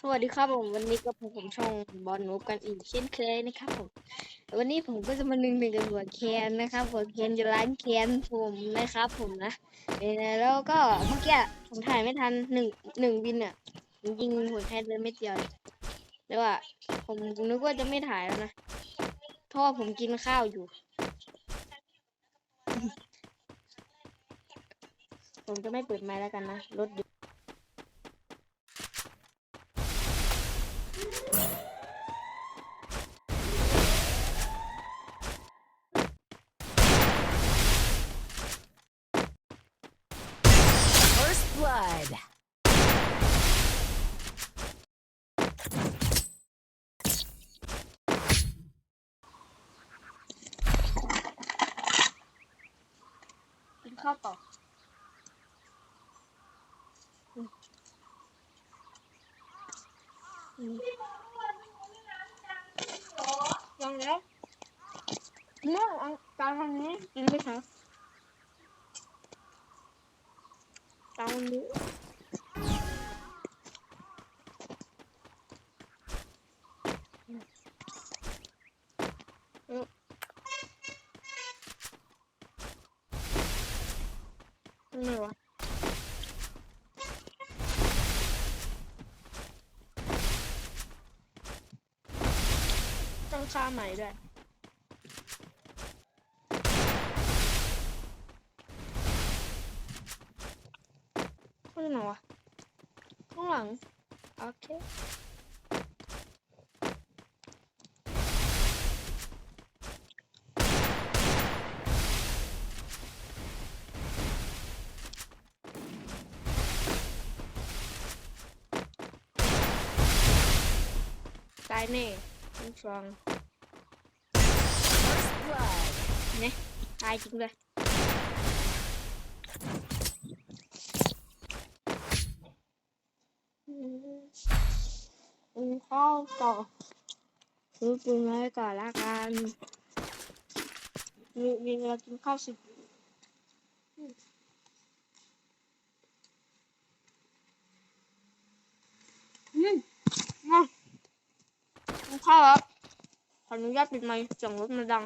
สวัสดีครับผมวันนี้ก็พบผมช่องบอลนูกันอีกเช่นเคยนะครับผมวันนี้ผมก็จะมาหนึ่งหนึ่งกับหัวแคนนะครับหัวแคนจะล้างแคนผมนะครับ ผมนะแล้วก็เมื่อกี้ผมถ่ายไม่ทันหนึ่งหนึ่งบินอะยิงหัวแคนเลยไม่เดียวเลยแล้วอะผมนึกว่าจะไม่ถ่ายแล้วนะเพราะว่อผมกินข้าวอยู่ ผมจะไม่เปิดไมค์แล้วกันนะรถอยู่ First blood. กินข้าต่ออืมอืมยังแล้วเมื่อเอาจาทางนี้กินไหมคะตาทางนี้ ตั้งค่าใหม่ด้วยข้างหลังวะข้างหลัง โอเคตายแน่ต้องฟัง นี่ยตายจริงเลยอืมข้าวต่อซื้อปืนมาให้ก่อนละกันมีมีเวลากินข้าวสิบอืมมากินข้าวครับขออนุญาตปิดไมค์เสียงรถมันดัง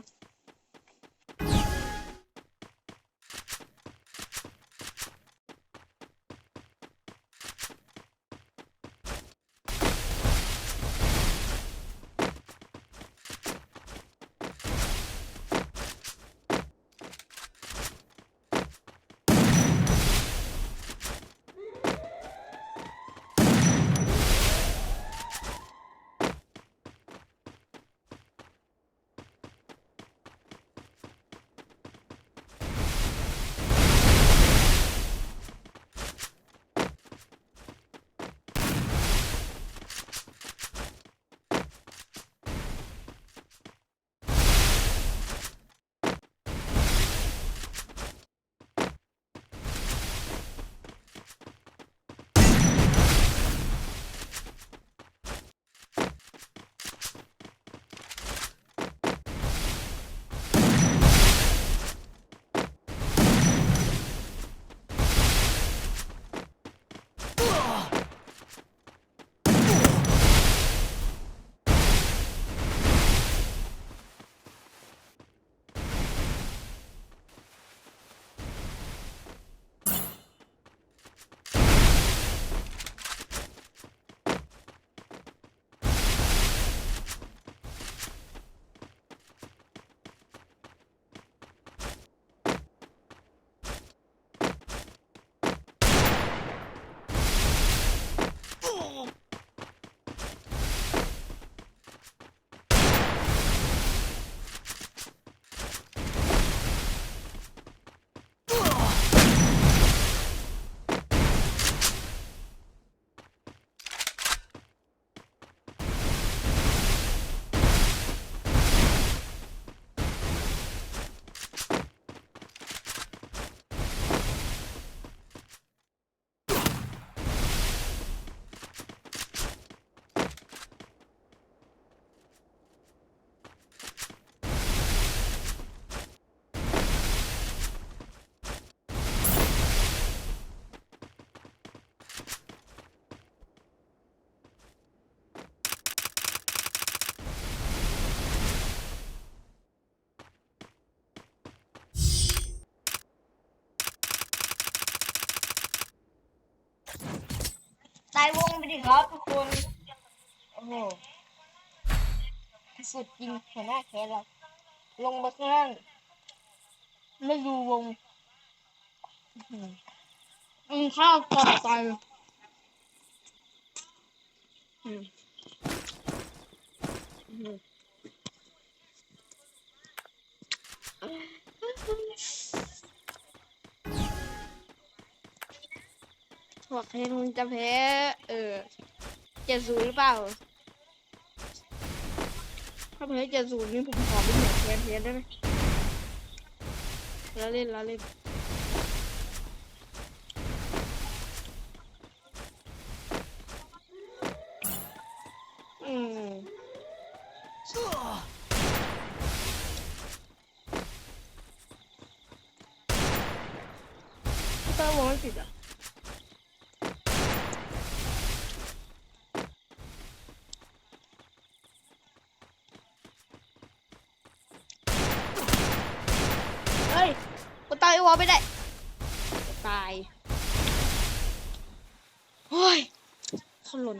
ไปดิครับทุกคน โอ้โหสุดจริงหัวหน้าแคสเราลงมาข้างล่างไม่ดูวงอืมข้าวต่อไปอืมอืม หือบอกให้มึงจะแพ้ เออเจ็ดศูนย์หรือเปล่า ถ้าแพ้เจ็ดศูนย์นี่ผมขอเป็นหัวแพ้แพ้ได้ไหมแล้วเล่นแล้วเล่นอืมถ้าวงไม่ผิดอะ กูตายไอ้วอลไม่ได้ตายโอ้ยคนหล่น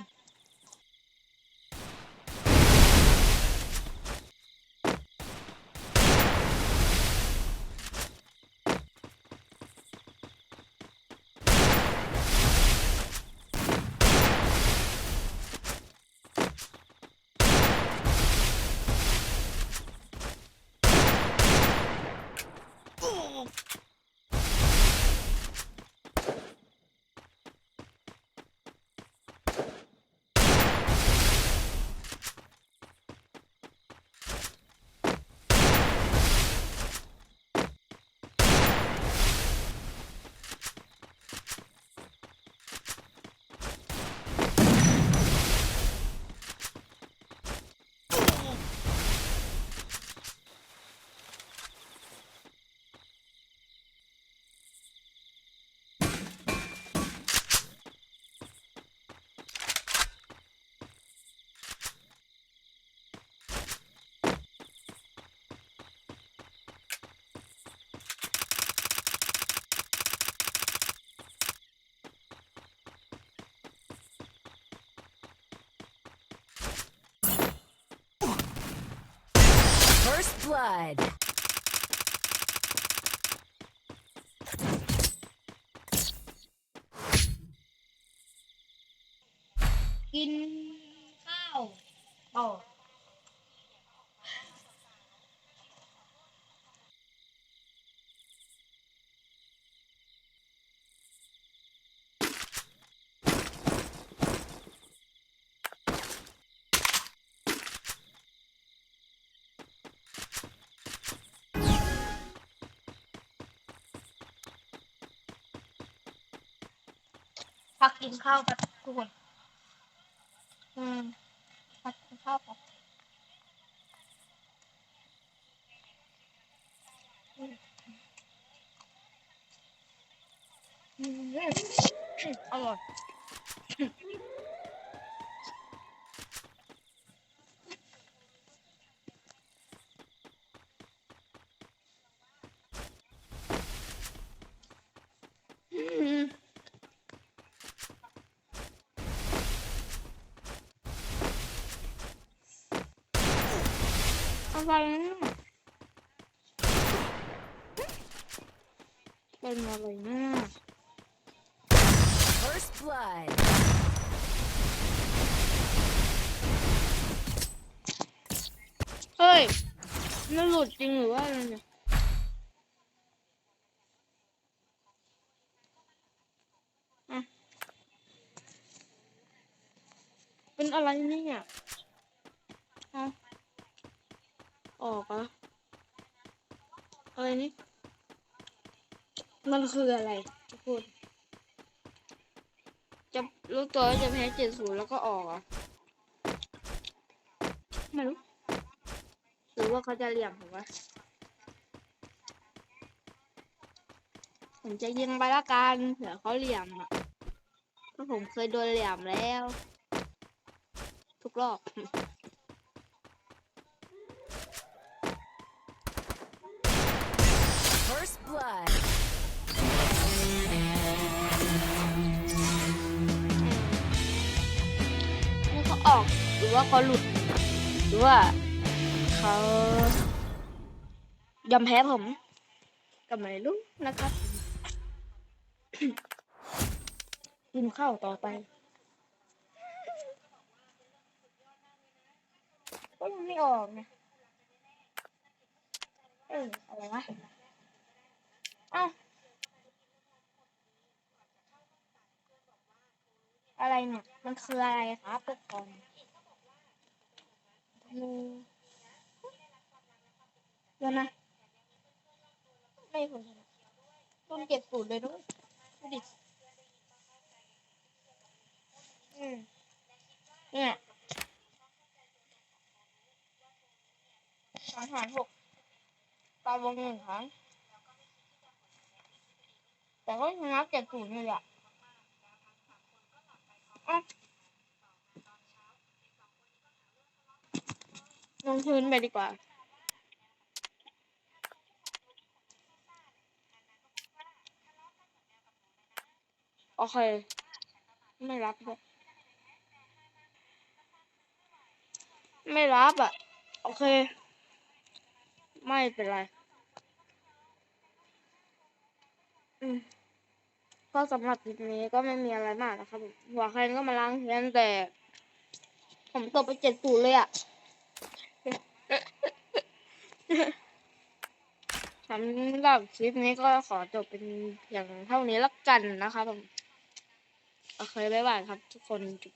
First blood. กิ พักกินข้าวกับทุกคน อืม พักกินข้าวกับอืมอืมอร่อยอืม อะไรเนี่ยเป็นอะไรเนี่ย First blood. เฮ้ยมันหลุดจริงหรือว่าอะไรเนี่ยเป็นอะไรเนี่ยฮะ ออกอะอะไรนี่มันคืออะไรทุกคนจะรู้ตัวจะแพ้เจ็ดศูนย์แล้วก็ออกอะไม่รู้หรือว่าเขาจะเหลี่ยมผมวะผมจะยิงไปละกันเผื่อเขาเหลี่ยมอะเพราะผมเคยโดนเหลี่ยมแล้ว ทุกรอบ First blood. อออกหรือว่าเขาหลุด หรือว่าเขายอมแพ้ผมก็ไม่รู้นะครับกินข้าวต่อไปก็ยังไม่ออกนะเอออะไรวะ เอ้า อะไรเนี่ย มันคืออะไรครับทุกคนอืมเดี๋ยวนะ ไม่ผมต้นเก็บสูตรเลยด้วยดิอืมเนี่ยสามหารหกตาวงหนึ่งครั้งแต่ก็ชนะเจ็ดศูนย์เลยอะ ลงพื้นไปดีกว่า โอเค ไม่รับด้วยไม่รับอะ โอเค ไม่เป็นไร อืม ก็สำหรับคลิปนี้ก็ไม่มีอะไรมากนะครับหัวใครก็มาล้างแค้นแต่ ผมตกไปเจ็ดสูเลยอะสำหรับคลิปนี้ก็ขอจบเป็นอย่างเท่านี้ละกันนะคะผมโอเคบ๊ายบายครับทุกคนจุ๊บ